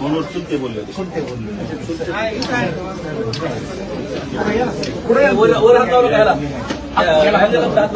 म्हणून चुलते बोलले वर हात हात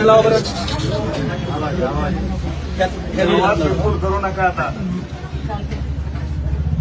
लावा बरं. करू नका आता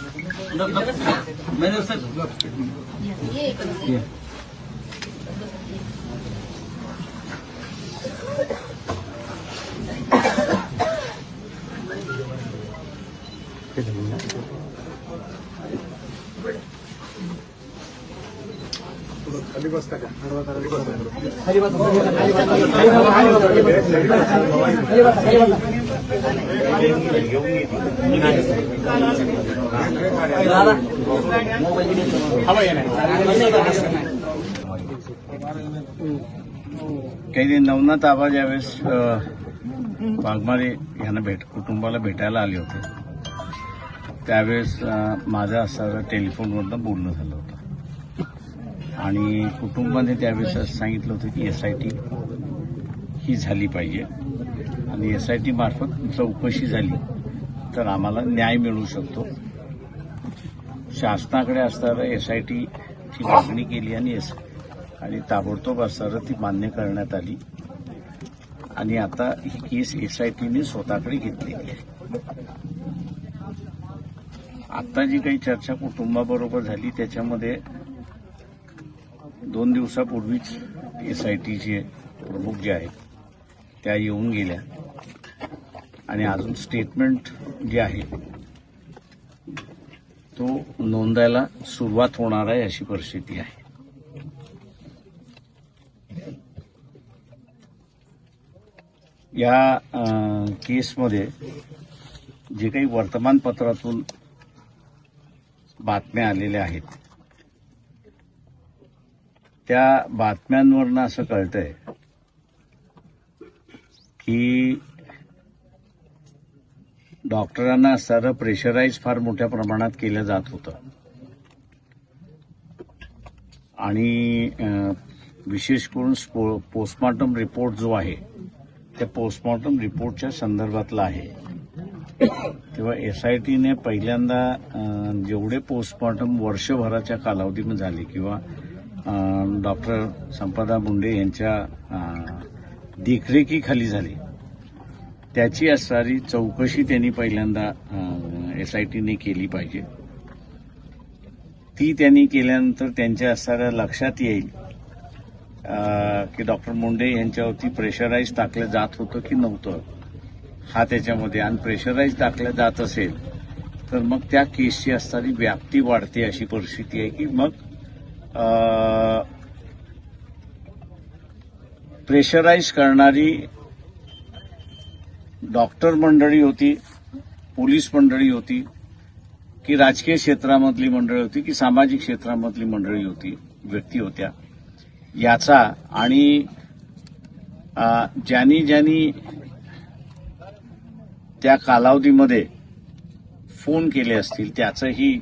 बसा मॅनेजर साहेब खाली बसता का दादा मोबाईल काही दिन नवनाथ आबा ज्यावेळेस वाघमारे यांना भेट कुटुंबाला भेटायला आले होते त्यावेळेस माझं असं टेलिफोनवरनं बोलणं झालं होतं. आणि कुटुंबाने त्यावेळेस सांगितलं होतं की एस आय टी ही झाली पाहिजे. आणि एस आय टी मार्फत चौकशी झाली तर आम्हाला न्याय मिळू शकतो. शासनाकडे असताना एस आय टीची मागणी केली आणि एस आणि ताबडतोब असताना ती मान्य करण्यात आली. आणि आता ही केस एस आय टीने स्वतःकडे घेतलेली आहे आता जी काही चर्चा कुटुंबाबरोबर झाली त्याच्यामध्ये दोन दिवसापूर्वीच एस आय टीचे प्रमुख जे आहेत त्या येऊन गेल्या. आणि अजून स्टेटमेंट जे आहे तो नोंदायला सुरुवात होणार आहे अशी परिस्थिती आहे. या केसमध्ये जे काही वर्तमानपत्रातून बातम्या आलेल्या आहेत त्या बातम्यांवरनं असं कळतंय की डॉक्टरांना असणारं प्रेशराईज फार मोठ्या प्रमाणात केलं जात होतं. आणि विशेष करून स्पो पोस्टमॉर्टम रिपोर्ट जो आहे त्या पोस्टमॉर्टम रिपोर्टच्या संदर्भातला आहे. तेव्हा एस आय टीने पहिल्यांदा जेवढे पोस्टमॉर्टम वर्षभराच्या कालावधीमध्ये झाले किंवा डॉक्टर संपदा मुंडे यांच्या देखरेखीखाली झाली त्याची असणारी चौकशी त्यांनी पहिल्यांदा एस आय टीने केली पाहिजे. ती त्यांनी केल्यानंतर त्यांच्या असणाऱ्या लक्षात येईल की डॉक्टर मुंडे यांच्यावरती प्रेशराईज टाकलं जात होतं की नव्हतं. हा त्याच्यामध्ये आणि प्रेशराईज टाकलं जात असेल तर मग त्या केसची असणारी व्याप्ती वाढते अशी परिस्थिती आहे की मग प्रेशराईज करणारी डॉक्टर मंडळी होती पोलीस मंडळी होती की राजकीय क्षेत्रामधली मंडळी होती की सामाजिक क्षेत्रामधली मंडळी होती व्यक्ती होत्या. याचा आणि ज्यांनी ज्यांनी त्या कालावधीमध्ये फोन केले असतील त्याचंही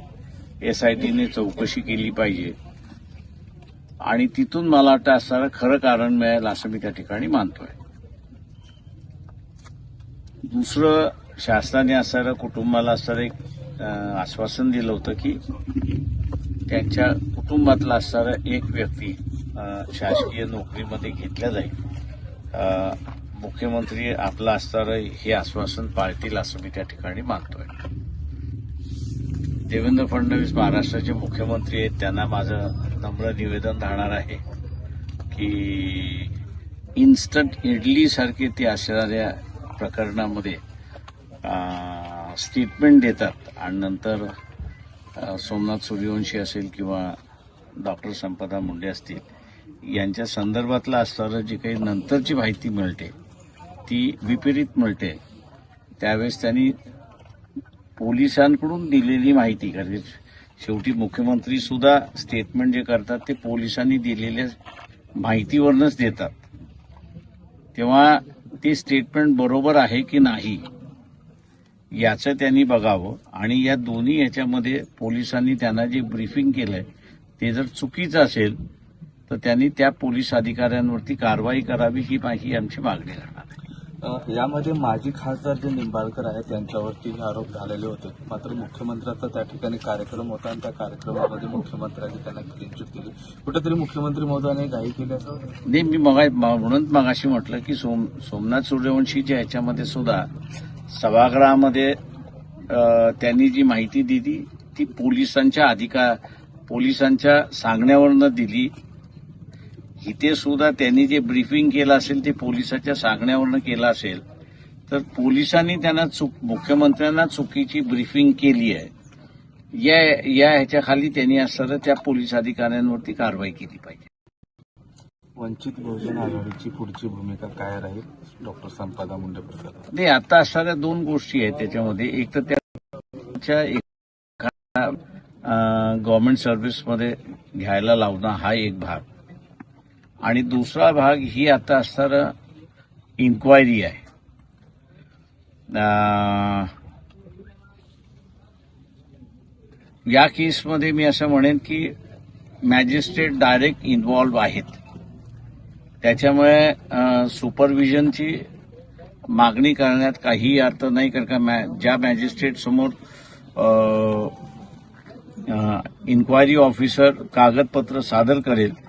एस आय टीने चौकशी केली पाहिजे. आणि तिथून मला वाटतं असणारं खरं कारण मिळेल असं मी त्या ठिकाणी मानतोय. दुसरं शासनाने असणारं कुटुंबाला असणारं एक आश्वासन दिलं होतं की त्यांच्या कुटुंबातला असणारा एक व्यक्ती शासकीय नोकरीमध्ये घेतल्या जाईल. मुख्यमंत्री आपलं असणारं हे आश्वासन पाळतील असं मी त्या ठिकाणी मानतोय. देवेंद्र फडणवीस महाराष्ट्राचे मुख्यमंत्री आहेत. त्यांना माझं नम्र निवेदन राहणार आहे की इन्स्टंट इडलीसारखी ती असणाऱ्या प्रकरणामध्ये स्टेटमेंट देतात आणि नंतर सोमनाथ सूर्यवंशी असेल किंवा डॉक्टर संपदा मुंडे असतील यांच्या संदर्भातलं असणारं जी काही नंतरची माहिती मिळते ती विपरीत मिळते. त्यावेळेस त्यांनी पोलिसांकडून दिलेली माहिती कारण शेवटी मुख्यमंत्री सुद्धा स्टेटमेंट जे करतात ते पोलिसांनी दिलेल्या माहितीवरनच देतात. तेव्हा ती स्टेटमेंट बरोबर आहे की नाही याचं त्यांनी बघावं. आणि या दोन्ही याच्यामध्ये पोलिसांनी त्यांना जे ब्रीफिंग केलंय ते जर चुकीचं असेल तर त्यांनी त्या पोलीस अधिकाऱ्यांवरती कारवाई करावी ही माझी आमची मागणी आहे. यामध्ये माजी खासदार जे निंबाळकर आहेत त्यांच्यावरती हे आरोप झालेले होते. मात्र मुख्यमंत्र्यांचा त्या ठिकाणी कार्यक्रम होता आणि त्या कार्यक्रमामध्ये मुख्यमंत्र्यांनी त्यांना क्लीन चिट दिली. कुठेतरी मुख्यमंत्री महोदयाने घाई केली असं नाही मी मगा म्हणून मगाशी म्हटलं की सोम सोमनाथ सूर्यवंशीच्या ह्याच्यामध्ये सुद्धा सभागृहामध्ये त्यांनी जी माहिती दिली ती पोलिसांच्या अधिकार पोलिसांच्या सांगण्यावरनं दिली. इथे सुद्धा त्यांनी जे ब्रीफिंग केलं असेल ते पोलिसाच्या सांगण्यावरनं केलं असेल तर पोलिसांनी त्यांना चूक मुख्यमंत्र्यांना चुकीची ब्रीफिंग केली आहे. या या ह्याच्याखाली त्यांनी असणाऱ्या त्या पोलीस अधिकाऱ्यांवरती कारवाई केली पाहिजे. वंचित बहुजन आघाडीची पुढची भूमिका काय राहील? डॉक्टर संपदा मुंडे प्रकरणात नाही आता असणाऱ्या दोन गोष्टी आहेत त्याच्यामध्ये. एक तर त्याच्या गव्हर्नमेंट सर्व्हिसमध्ये घ्यायला लावणं हा एक भाग. आणि दुसरा भाग ही आता असणारं इन्क्वायरी आहे. या केसमध्ये मी असं म्हणेन की मॅजिस्ट्रेट डायरेक्ट इन्वॉल्व आहेत. त्याच्यामुळे सुपरविजनची मागणी करण्यात काही अर्थ नाही कारण का मॅ- ज्या मॅजिस्ट्रेट समोर इन्क्वायरी ऑफिसर कागदपत्र सादर करेल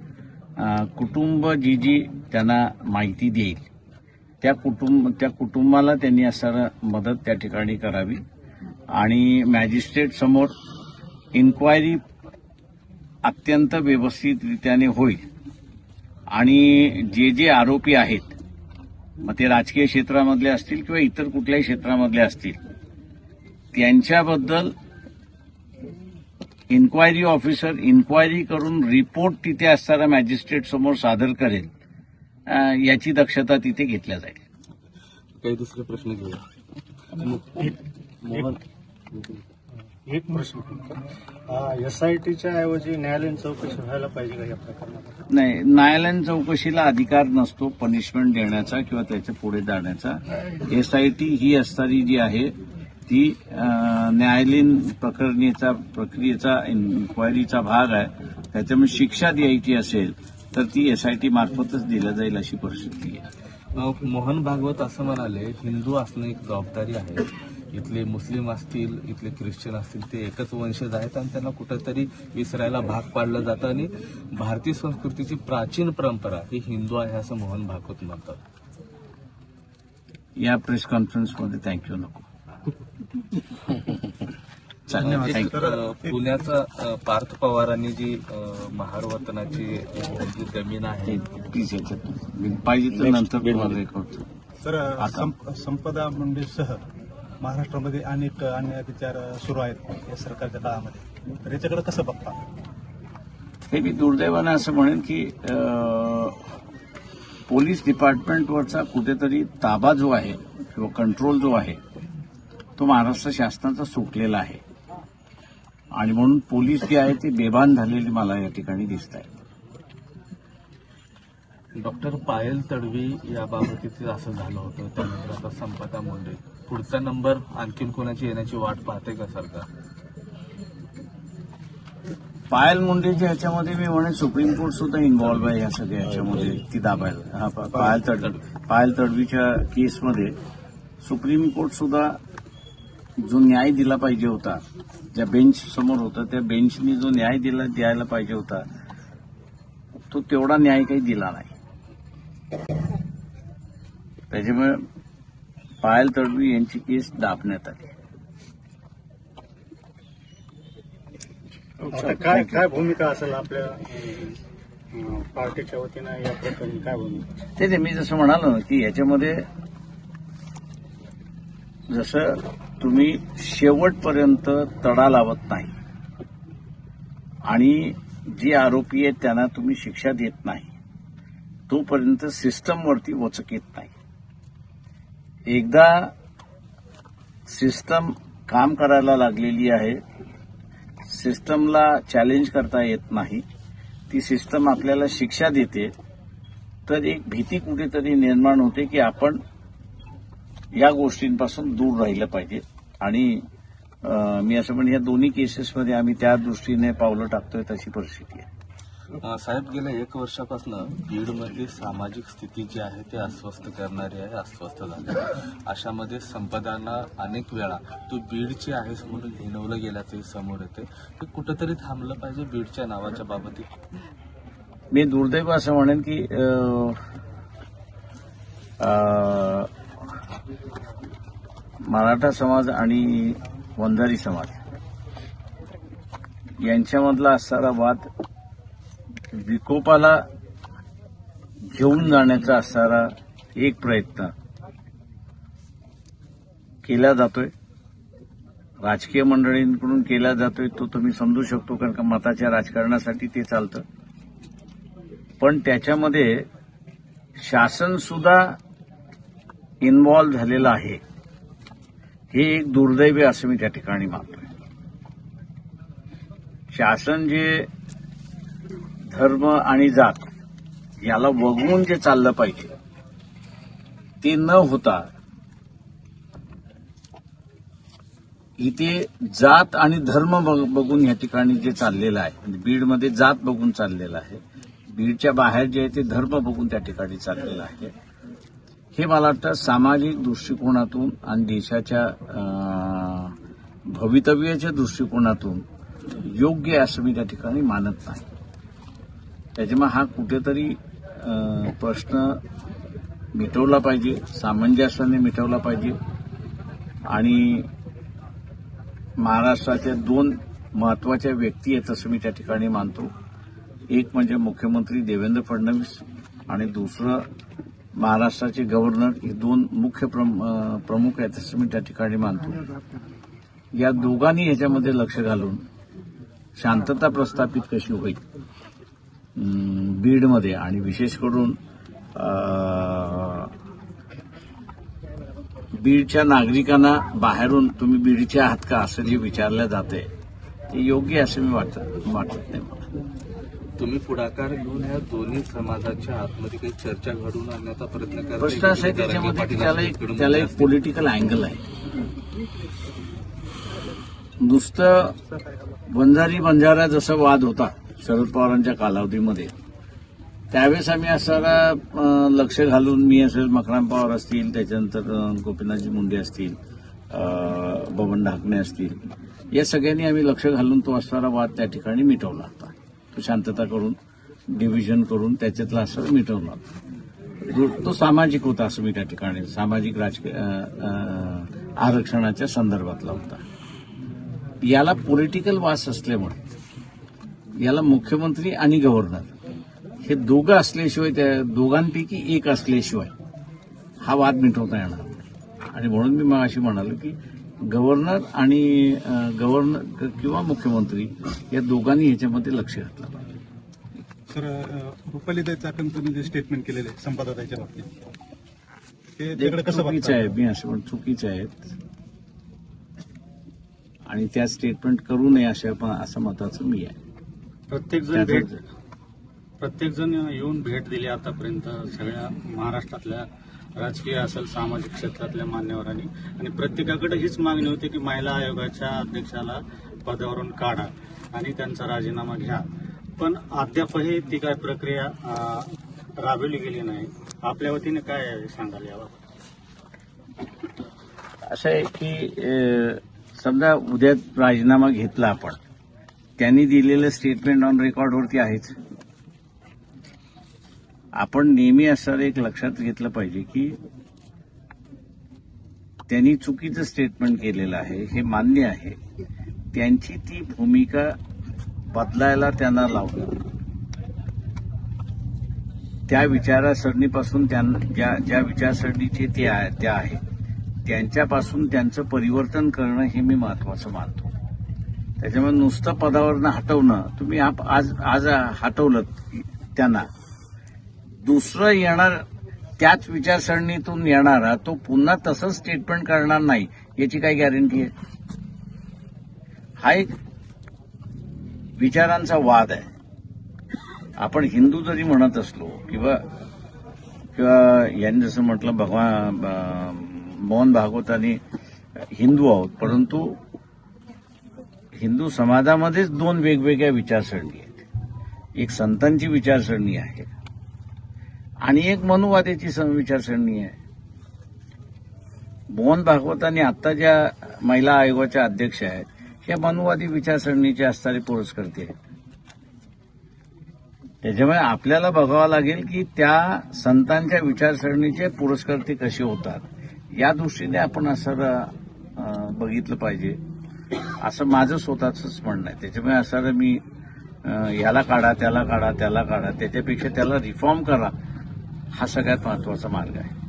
कुटुंब जी जी त्यांना माहिती देईल. त्या कुटुंब त्या कुटुंबाला त्यांनी असणारं मदत त्या ठिकाणी करावी. आणि मॅजिस्ट्रेट समोर इन्क्वायरी अत्यंत व्यवस्थितरित्याने होईल. आणि जे जे आरोपी आहेत मग ते राजकीय क्षेत्रामधले असतील किंवा इतर कुठल्याही क्षेत्रामधले असतील त्यांच्याबद्दल इन्क्वायरी ऑफिसर इन्क्वायरी करून रिपोर्ट तिथे असणारा मॅजिस्ट्रेट समोर सादर करेल. याची दक्षता तिथे घेतल्या जाईल. काही दुसरे प्रश्न घेऊया. मोहन एक प्रश्न. एसआयटीच्या ऐवजी न्यायालयीन चौकशी व्हायला पाहिजे का या प्रकरणात नाही न्यायालयीन चौकशीला अधिकार नसतो पनिशमेंट देण्याचा किंवा त्याच्या पुढे जाण्याचा. एसआयटी ही असणारी जी आहे ती न्यायालयीन प्रकरणीचा प्रक्रियेचा इन्क्वायरीचा भाग आहे. त्याच्यामुळे शिक्षा द्यायची असेल तर ती एसआयटी मार्फतच दिल्या जाईल अशी परिस्थिती आहे. मोहन भागवत असं म्हणाले हिंदू असणं एक जबाबदारी आहे. इथले मुस्लिम असतील इथले ख्रिश्चन असतील ते एकच वंशज आहेत आणि त्यांना कुठेतरी विसरायला भाग पाडलं जातं आणि भारतीय संस्कृतीची प्राचीन परंपरा ही हिंदू आहे असं मोहन भागवत म्हणतात. या प्रेस कॉन्फरन्समध्ये थँक्यू नको. पुण्याचा पार्थ पवारांनी जी अ, महार वतनाची जी जमीन आहे. प्लीज याच्यात पाहिजे तर नंतर हे. संप- संपदा मुंडेसह महाराष्ट्रामध्ये अनेक अन्य अत्याचार सुरू आहेत या सरकारच्या काळामध्ये. तर याच्याकडे कसं बघता? हे मी दुर्दैवानं असं म्हणेन की पोलीस डिपार्टमेंटवरचा कुठेतरी ताबा जो आहे किंवा कंट्रोल जो आहे तो महाराष्ट्र शासनाचा सुटलेला आहे. आणि म्हणून पोलीस जे आहे ते बेभान झालेले मला या ठिकाणी दिसत आहे डॉक्टर पायल तडवी याबाबतीत असं झालं होतं त्यानंतर आता संपदा मुंडे. पुढचा नंबर आणखीन कोणाची येण्याची वाट पाहते का सरकार? पायल मुंडेच्या ह्याच्यामध्ये मी म्हणेन सुप्रीम कोर्ट सुद्धा इन्व्हॉल्व्ह आहे या सगळ्या ह्याच्यामध्ये ती दाबायला. पायल तडवी. पायल तडवीच्या केसमध्ये सुप्रीम कोर्ट सुद्धा जो न्याय दिला पाहिजे होता ज्या बेंच समोर होता त्या बेंचनी जो न्याय दिला द्यायला पाहिजे होता तो तेवढा न्याय काही दिला नाही. त्याच्यामुळे पायल तडवी यांची केस दाबण्यात आली. काय काय भूमिका असेल आपल्या पार्टीच्या वतीनं या प्रकरणी काय भूमिका? ते मी जसं म्हणालो की याच्यामध्ये जसं तुम्ही शेवटपर्यंत तडा लावत नाही. आणि जे आरोपी आहेत त्यांना तुम्ही शिक्षा देत नाही. तोपर्यंत सिस्टमवरती वचक येत नाही. एकदा सिस्टम काम करायला लागलेली आहे. सिस्टमला चॅलेंज करता येत नाही. ती सिस्टम आपल्याला शिक्षा देते. तर एक भीती कुठेतरी निर्माण होते की आपण या गोष्टींपासून दूर राहिलं पाहिजे. आणि मी असं म्हणेन या दोन्ही केसेसमध्ये आम्ही त्या दृष्टीने पावलं टाकतोय तशी परिस्थिती आहे. साहेब गेल्या एक वर्षापासून बीडमध्ये सामाजिक स्थिती जी आहे ते अस्वस्थ करणारी आहे अस्वस्थ झाली. अशामध्ये संपदांना अनेक वेळा तू बीडची आहेस म्हणून हिनवलं गेल्याचंही समोर येते. ते कुठंतरी थांबलं पाहिजे बीडच्या नावाच्या बाबतीत? मी दुर्दैव असं म्हणेन की मराठा समाज आणि वंजारी समाज. यांच्यामधला असणारा वाद विकोपाला घेऊन जाण्याचा असणारा एक प्रयत्न केला जातोय. राजकीय मंडळींकडून केला जातोय तो तुम्ही समजू शकतो कारण का मताच्या राजकारणासाठी ते चालतं. पण त्याच्यामध्ये शासन सुद्धा इन्व्हॉल्व्ह झालेलं आहे. हे एक दुर्दैवी असं मी त्या ठिकाणी मानतोय. शासन जे धर्म आणि जात याला वगळून जे चाललं पाहिजे ते न होता इथे जात आणि धर्म बघ- बघून या ठिकाणी जे चाललेलं आहे म्हणजे बीडमध्ये जात बघून चाललेलं आहे बीडच्या बाहेर जे आहे ते धर्म बघून त्या ठिकाणी चाललेलं आहे. हे मला वाटतं सामाजिक दृष्टिकोनातून आणि देशाच्या भवितव्याच्या दृष्टिकोनातून योग्य असं मी त्या ठिकाणी मानत नाही. त्याच्यामुळे हा कुठेतरी प्रश्न मिटवला पाहिजे सामंजस्याने मिटवला पाहिजे. आणि महाराष्ट्राच्या दोन महत्त्वाच्या व्यक्ती आहेत असं मी त्या ठिकाणी मानतो. एक म्हणजे मुख्यमंत्री देवेंद्र फडणवीस आणि दुसरं महाराष्ट्राचे गव्हर्नर हे दोन मुख्य प्रम- प्रमुख आहेत असं मी त्या ठिकाणी मानतो. या दोघांनी ह्याच्यामध्ये लक्ष घालून शांतता प्रस्थापित कशी होईल? बीडमध्ये आणि विशेष करून बीडच्या नागरिकांना बाहेरून तुम्ही बीडच्या आहात का असं जे विचारलं जात आहे ते योग्य असं मी वाटत वाटत नाही मला. तुम्ही पुढाकार घेऊन या दोन्ही समाजाच्या आतमध्ये काही चर्चा घडवून आणण्याचा प्रयत्न करताय प्रश्न असा आहे त्याच्यामध्ये त्याला एक त्याला एक पॉलिटिकल अँगल आहे नुसतं बंजारी बंजारा जसा वाद होता शरद पवारांच्या कालावधीमध्ये त्यावेळेस आम्ही असणारा अं, लक्ष घालून मी असेल मकराम पवार असतील त्याच्यानंतर गोपीनाथजी मुंडे असतील बबन ढाकणे असतील या सगळ्यांनी आम्ही लक्ष घालून तो असणारा वाद त्या ठिकाणी मिटवला होता. तो शांतता करून डिव्हिजन करून त्याच्यातला असं मिटवला होता. तो सामाजिक होता असं मी त्या ठिकाणी सामाजिक राजकीय आरक्षणाच्या संदर्भातला होता. याला पॉलिटिकल वास असल्यामुळे याला मुख्यमंत्री आणि गव्हर्नर हे दोघं असल्याशिवाय त्या दोघांपैकी एक असल्याशिवाय हा वाद मिटवता येणार आणि म्हणून मी मग अशी म्हणालो की गव्हर्नर आणि गव्हर्नर किंवा मुख्यमंत्री या दोघांनी ह्याच्यामध्ये लक्ष घातलं. सर रुपालीताई चाकण तुम्ही जे स्टेटमेंट केलेले आहे संपादकाच्या बाबतीत ते चुकीचं? आहे मी असं म्हणतो चुकीचं आहेत आणि त्या स्टेटमेंट करू नये अशा पण असं मताचं मी आहे प्रत्येक जण भेट प्रत्येक जण येऊन भेट दिली आतापर्यंत सगळ्या महाराष्ट्रातल्या राजकीय असेल सामाजिक क्षेत्रातल्या मान्यवरांनी. आणि प्रत्येकाकडे हीच मागणी होती की महिला आयोगाच्या अध्यक्षाला पदावरून काढा आणि त्यांचा राजीनामा घ्या. पण अद्यापही ती काय प्रक्रिया राबवली गेली नाही. आपल्या वतीने काय सांगाल याबाबत? असं आहे की समजा उद्या राजीनामा घेतला आपण त्यांनी दिलेलं स्टेटमेंट ऑन रेकॉर्डवरती आहेच. आपण नेहमी असं एक लक्षात घेतलं पाहिजे की त्यांनी चुकीचं स्टेटमेंट केलेलं आहे हे मान्य आहे. त्यांची ती भूमिका बदलायला त्यांना लावणं त्या विचारसरणीपासून ज्या ज्या विचारसरणीचे ते आहे त्या आहेत त्यांच्यापासून त्यांचं परिवर्तन करणं हे मी महत्वाचं मानतो. त्याच्यामुळे नुसतं पदावरनं हटवणं तुम्ही आप- आज आज हटवलं त्यांना दुसरं येणार त्याच विचारसरणीतून येणारा तो पुन्हा तसंच स्टेटमेंट करणार नाही याची काय गॅरंटी आहे? हा एक विचारांचा वाद आहे. आपण हिंदू जरी म्हणत असलो किंवा किंवा यांनी जसं म्हटलं भगवान मोहन भागवतांनी हिंदू आहोत परंतु हिंदू समाजामध्येच दोन वेगवेगळ्या विचारसरणी आहेत. एक संतांची विचारसरणी आहे आणि एक मनुवादाची सं- विचारसरणी आहे. मोहन भागवतांनी आता ज्या महिला आयोगाच्या अध्यक्ष आहेत ह्या मनुवादी विचारसरणीचे असणारे पुरस्कर्ते आहेत. त्याच्यामुळे आपल्याला बघावं लागेल की त्या संतांच्या विचारसरणीचे पुरस्कर्ते कसे होतात. या दृष्टीने आपण असं बघितलं पाहिजे. असं माझं स्वतःच म्हणणं आहे. त्याच्यामुळे असं मी याला काढा त्याला काढा त्याला काढा त्याच्यापेक्षा त्याला रिफॉर्म करा. हा सगळ्यात महत्त्वाचा मार्ग आहे.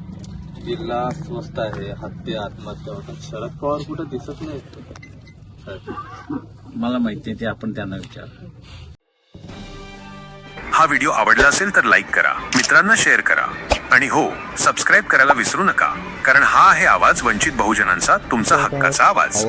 जिल्हा स्वस्त आहे हत्या आत्महत्या होतात शरद पवार कुठं दिसत नाही मला माहिती आहे ते आपण त्यांना विचार. हा व्हिडिओ आवडला असेल तर लाईक करा मित्रांना शेअर करा आणि हो सबस्क्राईब करायला विसरू नका कारण हा आहे आवाज वंचित बहुजनांचा तुमचा हक्काचा आवाज.